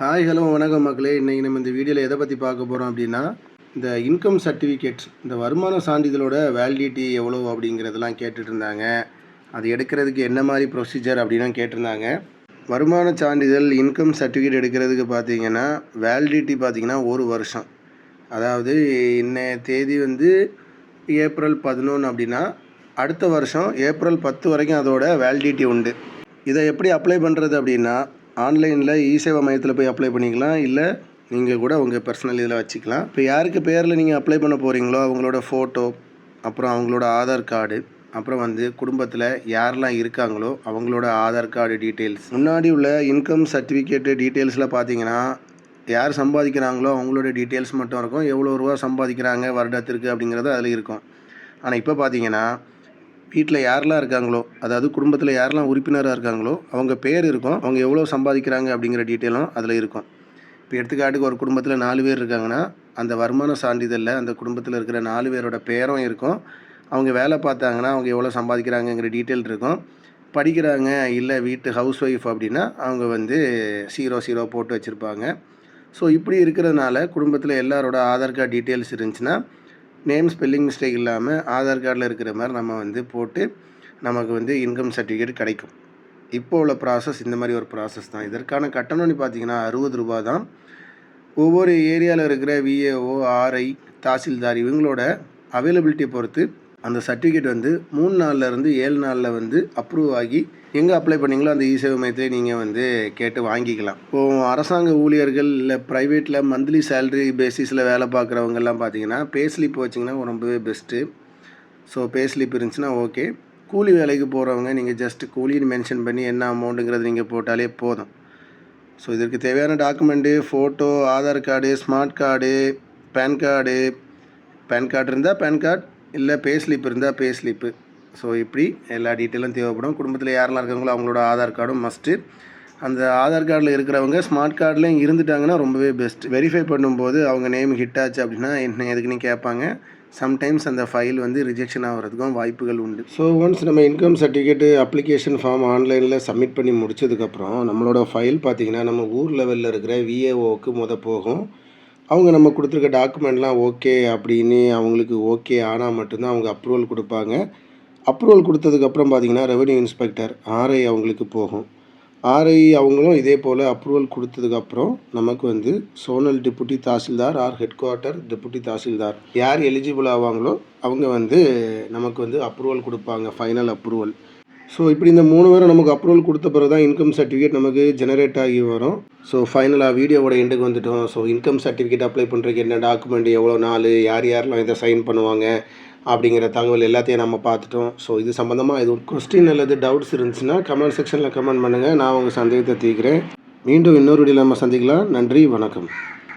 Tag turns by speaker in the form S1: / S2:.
S1: Hi hello வணக்கம் மக்களே. இன்றைக்கி நம்ம இந்த வீடியோவில் எதை பற்றி பார்க்க போகிறோம் அப்படின்னா இந்த இன்கம் சர்டிஃபிகேட்ஸ் இந்த வருமான சான்றிதழோட வேலிடிட்டி எவ்வளோ அப்படிங்கிறதெல்லாம் கேட்டுட்டு இருந்தாங்க. அது எடுக்கிறதுக்கு என்ன மாதிரி ப்ரொசீஜர் அப்படின்லாம் கேட்டிருந்தாங்க. வருமான சான்றிதழ் இன்கம் சர்டிஃபிகேட் எடுக்கிறதுக்கு பார்த்தீங்கன்னா வேலிடிட்டி பார்த்திங்கன்னா ஒரு வருஷம். அதாவது இன்னைய தேதி வந்து ஏப்ரல் பதினொன்று அப்படின்னா அடுத்த வருஷம் ஏப்ரல் பத்து வரைக்கும் அதோட வேலிடிட்டி உண்டு. இதை எப்படி அப்ளை பண்ணுறது அப்படின்னா ஆன்லைனில் இ சேவை மையத்தில் போய் அப்ளை பண்ணிக்கலாம். இல்லை நீங்கள் கூட உங்கள் பர்சனல் இதில் வச்சுக்கலாம். இப்போ யாருக்கு பேரில் நீங்கள் அப்ளை பண்ண போகிறீங்களோ அவங்களோட ஃபோட்டோ அப்புறம் அவங்களோட ஆதார் கார்டு அப்புறம் வந்து குடும்பத்தில் யாரெல்லாம் இருக்காங்களோ அவங்களோட ஆதார் கார்டு டீட்டெயில்ஸ் முன்னாடி உள்ள இன்கம் சர்டிஃபிகேட்டு டீட்டெயில்ஸில் பார்த்தீங்கன்னா யார் சம்பாதிக்கிறாங்களோ அவங்களோட டீட்டெயில்ஸ் மட்டும் இருக்கும். எவ்வளோ ரூபா சம்பாதிக்கிறாங்க வருடத்திற்கு அப்படிங்கிறது அதில் இருக்கும். ஆனால் இப்போ பார்த்தீங்கன்னா வீட்டில் யாரெல்லாம் இருக்காங்களோ அதாவது குடும்பத்தில் யாரெல்லாம் உறுப்பினராக இருக்காங்களோ அவங்க பேர் இருக்கும். அவங்க எவ்வளோ சம்பாதிக்கிறாங்க அப்படிங்கிற டீட்டெயிலும் அதில் இருக்கும். இப்போ எடுத்துக்காட்டுக்கு ஒரு குடும்பத்தில் நாலு பேர் இருக்காங்கன்னா அந்த வருமான சான்றிதழில் அந்த குடும்பத்தில் இருக்கிற நாலு பேரோட பேரும் இருக்கும். அவங்க வேலை பார்த்தாங்கன்னா அவங்க எவ்வளோ சம்பாதிக்கிறாங்கங்கிற டீட்டெயில் இருக்கும். படிக்கிறாங்க இல்லை வீட்டு ஹவுஸ் ஒய்ஃப் அப்படின்னா அவங்க வந்து சீரோ சீரோ போட்டு வச்சுருப்பாங்க. ஸோ இப்படி இருக்கிறதுனால குடும்பத்தில் எல்லாரோட ஆதார் கார்டு டீட்டெயில்ஸ் இருந்துச்சுன்னா நேம் ஸ்பெல்லிங் மிஸ்டேக் இல்லாமல் ஆதார் கார்டில் இருக்கிற மாதிரி நம்ம வந்து போட்டு நமக்கு வந்து இன்கம் சர்டிஃபிகேட் கிடைக்கும். இப்போ உள்ள ப்ராசஸ் இந்த மாதிரி ஒரு ப்ராசஸ் தான். இதற்கான கட்டணம்னு பார்த்தீங்கன்னா அறுபது ரூபா தான். ஒவ்வொரு ஏரியாவில் இருக்கிற விஏஓ ஆர்ஐ தாசில்தார் இவங்களோட அவைலபிலிட்டியை பொறுத்து அந்த சர்டிஃபிகேட் வந்து மூணு நாளில் இருந்து ஏழு நாளில் வந்து அப்ரூவ் ஆகி எங்கே அப்ளை பண்ணீங்களோ அந்த இசேவை மையத்திலே நீங்கள் வந்து கேட்டு வாங்கிக்கலாம். இப்போது அரசாங்க ஊழியர்கள் இல்லை ப்ரைவேட்டில் மந்த்லி சேலரி பேசிஸில் வேலை பார்க்குறவங்கெல்லாம் பார்த்தீங்கன்னா பே ஸ்லிப் வச்சிங்கன்னா ரொம்பவே பெஸ்ட்டு ஸோ பே ஸ்லிப் இருந்துச்சுன்னா ஓகே கூலி வேலைக்கு போகிறவங்க நீங்கள் ஜஸ்ட் கூலின்னு மென்ஷன் பண்ணி என்ன அமௌண்ட்டுங்கிறது நீங்கள் போட்டாலே போதும். ஸோ இதற்கு தேவையான document photo Aadhaar card smart card PAN card PAN card இருந்தால் பேன் கார்டு இல்லை பே ஸ்லிப் இருந்தால் பே ஸ்லிப்பு ஸோ இப்படி எல்லா டீட்டெயிலும் தேவைப்படும். குடும்பத்தில் யாரெல்லாம் இருக்காங்களோ அவங்களோட ஆதார் கார்டும் மஸ்ட்டு அந்த ஆதார் கார்டில் இருக்கிறவங்க ஸ்மார்ட் கார்டில் இருந்துட்டாங்கன்னா ரொம்பவே பெஸ்ட் வெரிஃபை பண்ணும்போது அவங்க நேம் ஹிட் ஆச்சு அப்படின்னா என்ன எதுக்குன்னு கேட்பாங்க. சம்டைம்ஸ் அந்த ஃபைல் வந்து ரிஜெக்ஷன் ஆகிறதுக்கும் வாய்ப்புகள் உண்டு. ஸோ ஒன்ஸ் நம்ம இன்கம் சர்டிஃபிகேட்டு அப்ளிகேஷன் ஃபார்ம் ஆன்லைனில் சப்மிட் பண்ணி முடிச்சதுக்கப்புறம் நம்மளோட ஃபைல் பார்த்திங்கன்னா நம்ம ஊர் லெவலில் இருக்கிற விஏஓக்கு முத போகும். அவங்க நம்ம கொடுத்துருக்க டாக்குமெண்ட்லாம் ஓகே அப்படின்னு அவங்களுக்கு ஓகே ஆனால் மட்டும்தான் அவங்க அப்ரூவல் கொடுப்பாங்க. அப்ரூவல் கொடுத்ததுக்கப்புறம் பார்த்தீங்கன்னா ரெவென்யூ இன்ஸ்பெக்டர் ஆர்ஐ அவங்களுக்கு போகும். ஆர்ஐ அவங்களும் இதே போல் அப்ரூவல் கொடுத்ததுக்கப்புறம் நமக்கு வந்து zonal deputy tahsildar or head quarter deputy tahsildar யார் எலிஜிபிள் ஆவாங்களோ அவங்க வந்து நமக்கு வந்து அப்ரூவல் கொடுப்பாங்க ஃபைனல் அப்ரூவல். ஸோ இப்படி இந்த மூணு பேரும் நமக்கு அப்ரூவல் கொடுத்த பிறகு தான் இன்கம் சர்டிஃபிகேட் நமக்கு ஜெனரேட் ஆகி வரும். ஸோ ஃபைனலாக வீடியோவோட எண்டுக்கு வந்துட்டோம். ஸோ இன்கம் சர்டிஃபிகேட் அப்ளை பண்ணுறதுக்கு என்ன டாக்குமெண்ட் எவ்வளோ நாள் யார் யாரெல்லாம் இதை சைன் பண்ணுவாங்க அப்படிங்கிற தகவல் எல்லாத்தையும் நம்ம பார்த்துட்டோம். ஸோ இது சம்மந்தமாக இது கொஸ்டின் அல்லது டவுட்ஸ் இருந்துச்சுன்னா கமெண்ட் செக்ஷனில் கமெண்ட் பண்ணுங்கள் நான் உங்கள் சந்தேகத்தை தீர்க்கிறேன். மீண்டும் இன்னொரு வீடியோவில் நம்ம சந்திக்கலாம். நன்றி வணக்கம்.